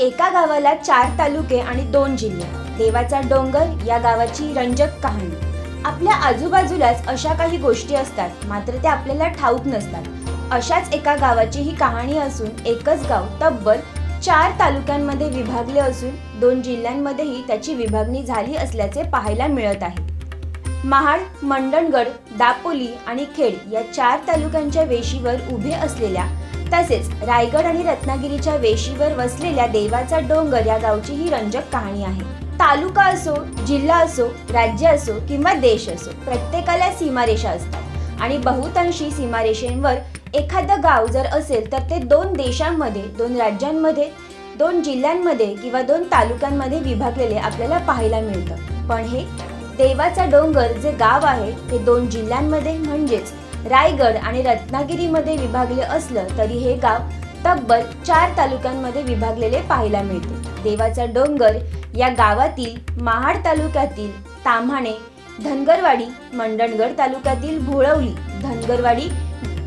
एका गावाला चार तालुके आणि दोन जिल्हे. देवाचा डोंगर या गावाची रंजक कहाणी. आपल्या आजूबाजूलाच अशा काही गोष्टी असतात मात्र त्या आपल्याला ठाऊक नसतात. अशाच एका गावाची ही कहाणी असून एकच गाव तब्बल चार तालुक्यांमध्ये विभागले असून दोन जिल्ह्यांमध्येही त्याची विभागणी झाली असल्याचे पाहायला मिळत आहे. महाड मंडणगड दापोली आणि खेड या चार तालुक्यांच्या वेशीवर उभे असलेल्या तसेच रायगड आणि रत्नागिरीच्या वेशीवर वसलेल्या देवाचा डोंगर या गावची ही रंजक कहाणी आहे. तालुका असो जिल्हा असो राज्य असो किंवा देश असो प्रत्येकाला सीमारेषा असतात. आणि बहुतांशी सीमारेषेंवर एखादं गाव जर असेल तर ते दोन देशांमध्ये दोन राज्यांमध्ये दोन जिल्ह्यांमध्ये किंवा दोन तालुक्यांमध्ये विभागलेले आपल्याला पाहायला मिळतं. पण हे देवाचा डोंगर जे गाव आहे ते दोन जिल्ह्यांमध्ये म्हणजेच रायगड आणि रत्नागिरीमध्ये विभागले असलं तरी हे गाव तब्बल चार तालुक्यांमध्ये विभागलेले पाहायला मिळते. देवाचा डोंगर या गावातील महाड तालुक्यातील ताम्हाणे धनगरवाडी मंडणगड तालुक्यातील भोळवली धनगरवाडी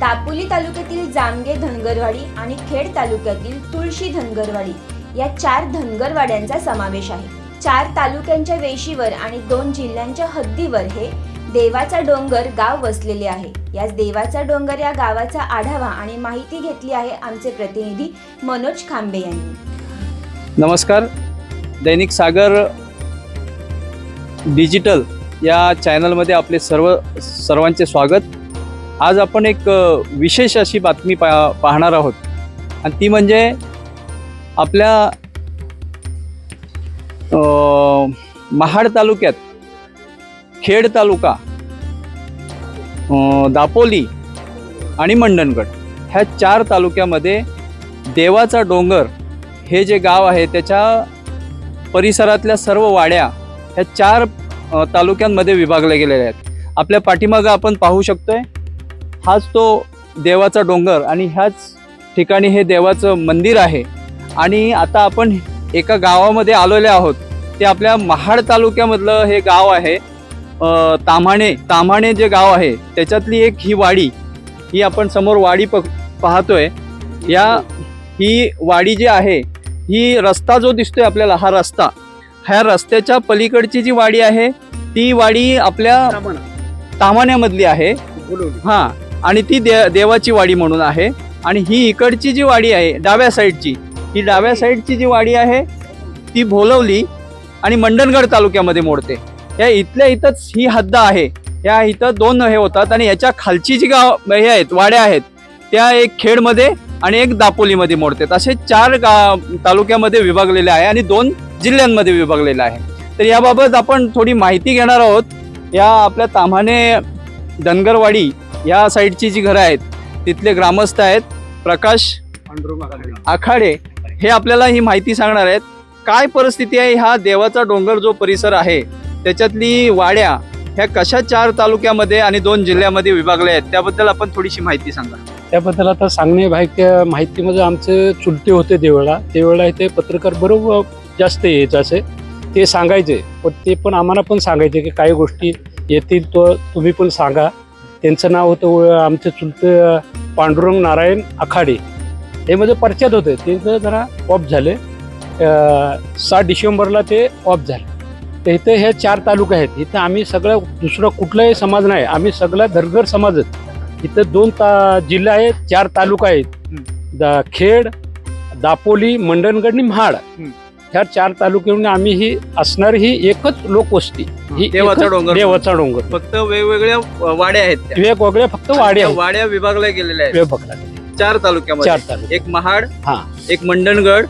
दापोली तालुक्यातील जामगे धनगरवाडी आणि खेड तालुक्यातील तुळशी धनगरवाडी या चार धनगरवाड्यांचा समावेश आहे. चार तालुक्यांच्या वेशीवर आणि दोन जिल्ह्यांच्या हद्दीवर हे देवाचा डोंगर गाव वसलेले आहे. याच देवाचा डोंगर या गावाचा आढावा आणि माहिती घेतली आहे आमचे प्रतिनिधी मनोज खांबे यांनी. नमस्कार. दैनिक सागर डिजिटल या चॅनलमध्ये आपले सर्व सर्वांचे स्वागत. आज आपण एक विशेष अशी बातमी पा पाहणार आहोत. आणि ती म्हणजे आपल्या महाड तालुक्यात खेड तालुका दापोली आणि मंडणगड ह्या चार तालुक्यामध्ये देवाचा डोंगर हे जे गाव आहे त्याच्या परिसरातल्या सर्व वाड्या ह्या चार तालुक्यांमध्ये विभागल्या गेलेल्या आहेत. आपल्या पाठीमागं आपण पाहू शकतोय हाच तो देवाचा डोंगर आणि ह्याच ठिकाणी हे देवाचं मंदिर आहे. आणि आता आपण एका गावामध्ये आलेले आहोत ते आपल्या महाड तालुक्यामधलं हे गाव आहे. अ, ताम्हाणे ताम्हाणे जे गाव आहे त्याच्यातली एक ही वाडी ही आपण समोर वाडी प पाहतोय. या ही वाडी जी आहे ही रस्ता जो दिसतोय आपल्याला हा रस्ता ह्या रस्त्याच्या पलीकडची जी वाडी आहे ती वाडी आपल्या तामाण्यामधली आहे. हा आणि ती दे देवाची वाडी म्हणून आहे. आणि ही इकडची जी वाडी आहे डाव्या साईडची ही डाव्या साईडची जी वाडी आहे ती भोलवली आणि मंडणगड तालुक्यामध्ये मोडते. या इथल्या इथंच ही हद्द आहे. या इथं दोन हे होतात आणि याच्या खालची जी गाव हे आहेत वाड्या आहेत त्या एक खेडमध्ये आणि एक दापोलीमध्ये मोडतात. असे चार गा तालुक्यामध्ये विभागलेले आहे आणि दोन जिल्ह्यांमध्ये विभागलेले आहे. तर याबाबत आपण थोडी माहिती घेणार आहोत. या आपल्या ताम्हाणे धनगरवाडी या साईडची जी घरं आहेत तिथले ग्रामस्थ आहेत प्रकाश आखाडे. हे आपल्याला ही माहिती सांगणार आहेत. काय परिस्थिती आहे? हा देवाचा डोंगर जो परिसर आहे त्याच्यातली वाड्या ह्या कशा चार तालुक्यामध्ये आणि दोन जिल्ह्यामध्ये विभागल्या आहेत त्याबद्दल आपण थोडीशी माहिती सांगा. त्याबद्दल आता सांगणे भाई त्या माहितीमध्ये आमचे चुलते होते देवळा देवळा इथे पत्रकार बरोबर जास्त यायचं असे. ते सांगायचे पण ते पण आम्हाला पण सांगायचे की काही गोष्टी येतील तो तुम्ही पण सांगा. त्यांचं नाव होतं व- आमचे चुलते पांडुरंग नारायण आखाडे. हे म्हणजे परिचयात होते. ते जरा ऑफ झाले. सात डिसेंबरला ते ऑफ झाले. तर इथे हे चार तालुके आहेत. इथं आम्ही सगळं दुसरं कुठलाही समाज नाही. आम्ही सगळा धरगर समाजच इथं दोन ता जिल्हे आहेत चार तालुका आहेत. दा खेड दापोली मंडणगड आणि महाड. ह्या चार तालुक्यावरून आम्ही ही असणारी ही एकच लोकवस्ती. ही. देवाचा डोंगर. देवाचा डोंगर. फक्त वेगवेगळ्या वाड्या आहेत त्या. वेगवेगळ्या फक्त वाडे त्या आहेत. वाड्या विभागल्या गेलेल्या आहेत. चार तालुक्यामध्ये. चार तालुके एक महाड हा. एक मंडणगड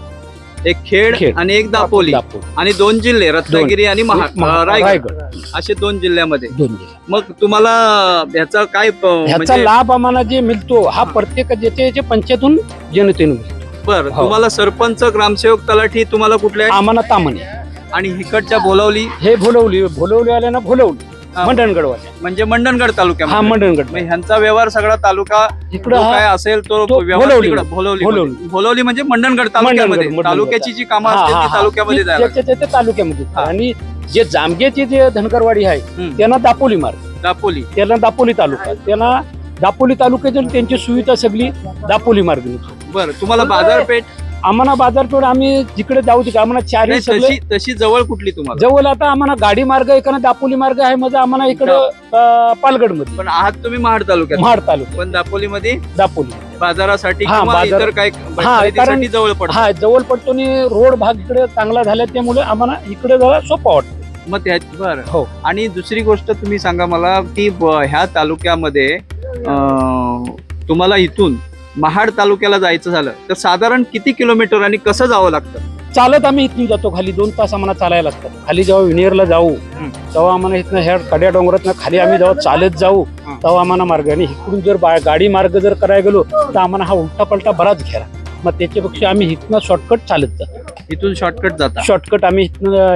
एक खेड खेड. आणि एक दापोली दापोली. आणि दोन जिल्हे रत्नागिरी आणि महा- महा- रायगड. रायगड. असे दोन जिल्ह्यामध्ये. दोन जिल्हे. मग तुम्हाला ह्याचा काय प- ह्याचा म्हणजे लाभ आम्हाला जे मिळतो हा प्रत्येक ज्याच्या याच्या पंचायतून जनतेने मिळतो. बर हो. तुम्हाला सरपंच ग्रामसेवक तलाठी तुम्हाला कुठल्या आम्हाला तामणे आणि इकडच्या बोलावली हे भोलवली भोलवली आल्यानं भोलवली. हा. मंडणगडवाले म्हणजे मंडणगड हा तालुक्यामध्ये मंडणगड मग ह्यांचा व्यवहार सगळा तालुका इकडं हा काय असेल तो व्यवहार भोलवली. तिकडं भोलवली म्हणजे मंडणगड तालुक्यामध्ये मंडणगड. तालुक्याची जी कामं हा, असतील हा, ती हा. तालुक्यामध्ये जायला तालुक्यामध्ये हा. आणि जे जामगेची जे धनकरवाडी आहे. त्यांना दापोली मार्ग दापोली त्यांना दापोली तालुका त्यांना दापोली तालुक्याची त्यांची सुविधा सगळी दापोली मार्ग बरं तुम्हाला बाजारपेठ आम्हाला बाजारपेठ आम्ही जिकडे जाऊ तिकडे आम्हाला चारही नाही, सगळे तशी तशी जवळ कुठली तुम्हाला? जवळ आता आम्हाला गाडी मार्ग एखादा दापोली मार्ग आहे म्हणजे आम्हाला इकडं पालगडमध्ये पण आहात तुम्ही महाड तालुक्यात? महाड तालुका पण दापोलीमध्ये? दापोली. बाजारासाठी हा, किंवा बाजार- इतर काय हा, खरेदीसाठी कारण- जवळ पडतं. हा जवळ पडतो आणि रोड भाग इकडे चांगला झाला त्यामुळे आम्हाला इकडे जरा सोपा वाटतो. मग त्या बरं. हो. आणि दुसरी गोष्ट तुम्ही सांगा मला की ब- ह्या तालुक्यामध्ये अं, तुम्हाला इथून महाड तालुक्याला जायचं झालं तर साधारण किती किलोमीटर आणि कसं जावं लागतं चालत आम्ही इथून जातो खाली दोन तास आम्हाला चालायला लागतात खाली जेव्हा विनेरला जाऊ. तेव्हा आम्हाला इथनं ह्या कड्या डोंगरात खाली आम्ही जेव्हा चालत जाऊ. तेव्हा आम्हाला मार्ग आणि इकडून जर बा- गाडी मार्ग जर करायला गेलो तर आम्हाला हा उलटा पलटा बराच घ्या मग त्याच्यापेक्षा आम्ही इथनं शॉर्टकट चालत जातो इथून शॉर्टकट जाता. शॉर्टकट आम्ही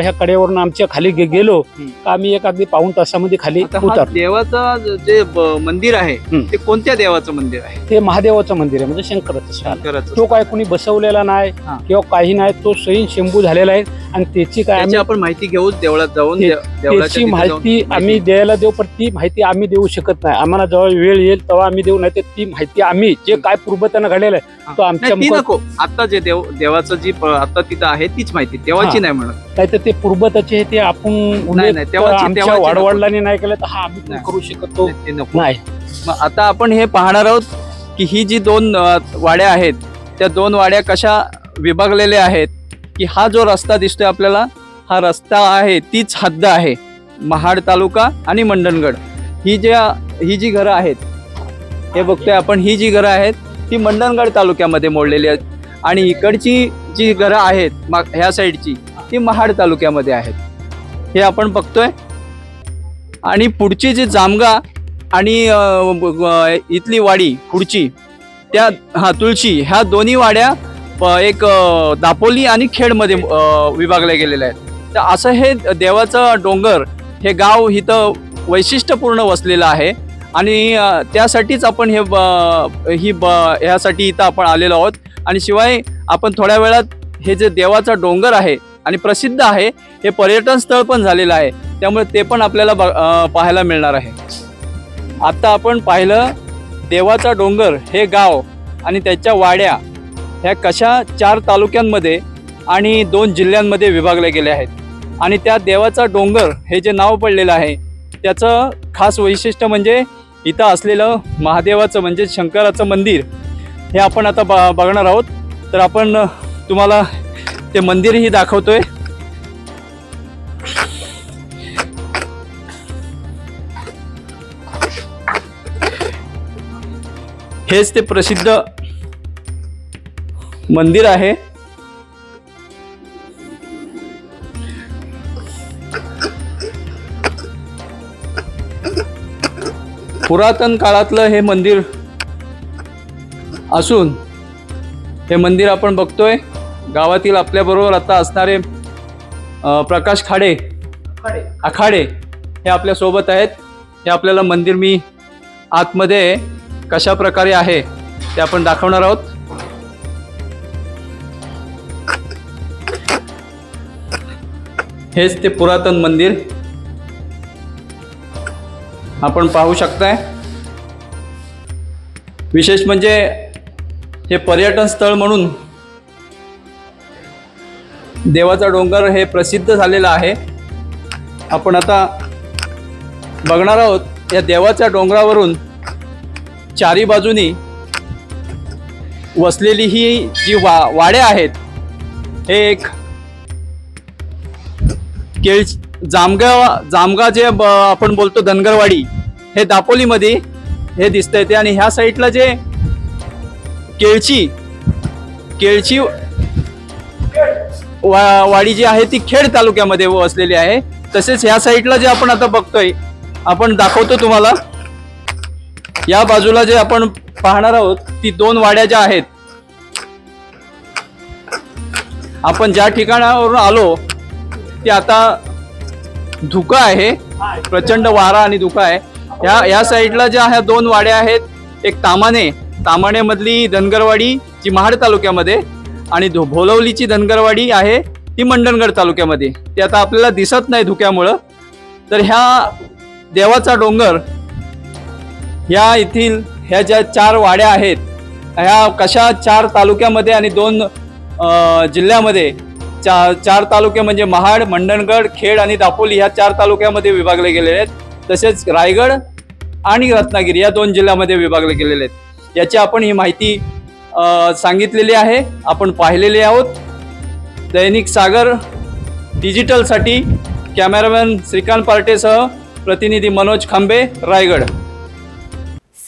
ह्या कड्यावरून आमच्या खाली गे- गेलो. तर आम्ही एक अगदी पाऊन तासामध्ये खाली आता हा उतरतो देवाचं जे ब- मंदिर आहे हम्म. ते कोणत्या देवाचं मंदिर आहे? ते महादेवाचं मंदिर आहे म्हणजे शंकराचं स्थान. शंकराचं तो काय कोणी बसवलेला नाही हा. किंवा काही नाही तो सैन शंभू झालेला आहे आणि त्याची काय त्याची आम्ही आपण माहिती घेऊ देवळात जाऊन ते- दे- देवळाच्या त्याची तिथे माहिती आम्ही द्यायला देऊ पण ती माहिती आम्ही देऊ शकत नाही. आम्हाला जेव्हा वेळ येईल तेव्हा आम्ही देऊ नाही तर ती माहिती आम्ही जे काय पूर्वतानं घडलेलं आहे तो आमच्या नाही ती मुखात- नको. आता जे देव देवाचं जी आता तिथं आहे तीच माहिती. देवाची हा. नाही म्हणत. नाही तर ते पूर्वताचे हे ते आपण नाही, तेव्हाची- तेव्हाची नको. वाडवडिलांनी नाही केलं तर हा आम्ही नाही. करू शकतो नाही मग आता आपण हे पाहणार आहोत की ही जी दोन वाड्या आहेत त्या दोन वाड्या कशा विभागलेल्या आहेत की हा जो रस्ता दिसतोय आपल्याला हा रस्ता आहे तीच हद्द आहे. महाड तालुका आणि मंडणगड. ही ज्या ही जी घरं आहेत हे बघतोय आपण ही जी घरं आहेत ती मंडणगड तालुक्यामध्ये मोडलेली आहेत आणि इकडची जी घरं आहेत मा- ह्या साईडची ती महाड तालुक्यामध्ये आहेत. हे आपण बघतोय. आणि पुढची जी जामगा आणि इथली वाडी पुढची त्या हा तुळशी ह्या दोन्ही वाड्या एक दापोली आणि खेडमध्ये विभागल्या गेलेल्या आहेत. तर असं हे देवाचं डोंगर हे गाव इथं वैशिष्ट्यपूर्ण वसलेलं आहे. आणि त्यासाठीच आपण हे ब- ही ब ह्यासाठी इथं आपण आलेलो आहोत. आणि शिवाय आपण थोड्या वेळात हे जे देवाचा डोंगर आहे आणि प्रसिद्ध आहे हे पर्यटन स्थळ पण झालेलं आहे. त्यामुळे ते पण आपल्याला ब- पाहायला मिळणार आहे. आत्ता आपण पाहिलं देवाचा डोंगर हे गाव आणि त्याच्या वाड्या ह्या कशा चार तालुक्यांमध्ये आणि दोन जिल्ह्यांमध्ये विभागल्या गेल्या आहेत. आणि त्या देवाचा डोंगर हे जे नाव पडलेलं आहे त्याचं खास वैशिष्ट्य म्हणजे इथं असलेलं महादेवाचं म्हणजे शंकराचं मंदिर हे आपण आता ब बघणार आहोत. तर आपण तुम्हाला ते मंदिरही दाखवतोय. हेच ते प्रसिद्ध मंदिर आहे. पुरातन काळातलं हे मंदिर असून हे मंदिर आपण बघतोय. गावातील आपल्याबरोबर आता असणारे प्रकाश खाडे आखाडे हे आपल्यासोबत आहेत. हे आपल्याला मंदिर मी आतमध्ये कशा प्रकारे आहे ते आपण दाखवणार आहोत. हेच ते पुरातन मंदिर. आपण पाहू शकताय. विशेष म्हणजे हे पर्यटन स्थळ म्हणून देवाचा डोंगर हे प्रसिद्ध झालेलं आहे. आपण आता बघणार आहोत या देवाच्या डोंगरावरून चारी बाजूनी वसलेली ही जी वा वाड्या आहेत हे एक केळ जामगाव जामगा जे आपण बोलतो धनगरवाडी हे दापोलीमध्ये हे दिसतंय ते. आणि ह्या साईडला जे केळची केळची वा वाडी जी आहे ती खेड तालुक्यामध्ये वसलेली आहे. तसेच ह्या साईडला जे आपण आता बघतोय आपण दाखवतो तुम्हाला. या बाजूला जे आपण पाहणार आहोत ती दोन वाड्या ज्या आहेत. आपण ज्या ठिकाणावरून आलो ते आता धुकं आहे. प्रचंड वारा आणि धुकं आहे. या या साईडला ज्या ह्या दोन वाड्या आहेत एक तामाने. तामानेमधली धनगरवाडी जी महाड तालुक्यामध्ये आणि धो- भोलवलीची धनगरवाडी आहे ती मंडणगड तालुक्यामध्ये. ती आता आपल्याला दिसत नाही धुक्यामुळं. तर ह्या देवाचा डोंगर ह्या येथील ह्या ज्या चार वाड्या आहेत ह्या कशा चार तालुक्यामध्ये आणि दोन जिल्ह्यामध्ये चा चार तालुके म्हणजे महाड मंडणगड खेड आणि दापोली ह्या चार तालुक्यामध्ये विभागले गेलेले आहेत. तसेच रायगड आणि रत्नागिरी या दोन जिल्ह्यामध्ये विभागले गेलेले आहेत. याची आपण ही माहिती सांगितलेली आहे. आपण पाहिलेले आहोत. दैनिक सागर डिजिटलसाठी कॅमेरामॅन श्रीकांत पार्टेसह प्रतिनिधी मनोज खांबे रायगड.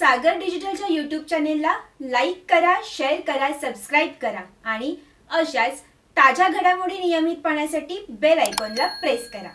सागर डिजिटलच्या यूट्यूब चॅनेलला लाईक करा शेअर करा सबस्क्राईब करा आणि अशाच ताज्या घडामोडी नियमित पाहण्यासाठी बेल आयकॉनला प्रेस करा.